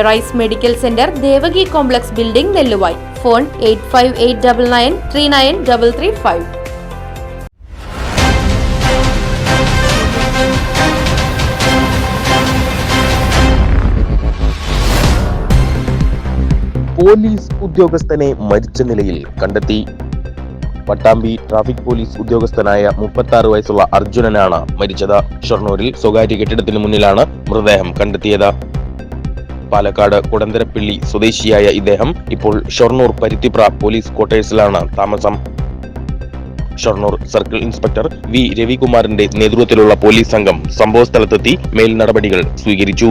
Arise medical centre Devaki complex building Nelluvai. Phone eight five eight double nine three nine double three five. Police ഉദ്യോഗസ്ഥനെ മരിച്ച നിലയിൽ കണ്ടെത്തി. Pattambi traffic police ഉദ്യോഗസ്ഥനായ മുപ്പത്തി ആറ് വയസ്സുള്ള അർജുനനാണ് മരിച്ചത്. ഷൊർണൂരിൽ സ്വകാര്യ കെട്ടിടത്തിന് മുന്നിലാണ് മൃതദേഹം കണ്ടെത്തിയത്. പാലക്കാട് കുടന്തരപ്പിള്ളി സ്വദേശിയായ ഇദ്ദേഹം ഇപ്പോൾ ഷൊർണൂർ പരുത്തിപ്ര പോലീസ് ക്വാർട്ടേഴ്സിലാണ് താമസം. ഷൊർണൂർ സർക്കിൾ ഇൻസ്പെക്ടർ വി രവികുമാറിന്റെ നേതൃത്വത്തിലുള്ള പോലീസ് സംഘം സംഭവസ്ഥലത്തെത്തി മേൽ നടപടികൾ സ്വീകരിച്ചു.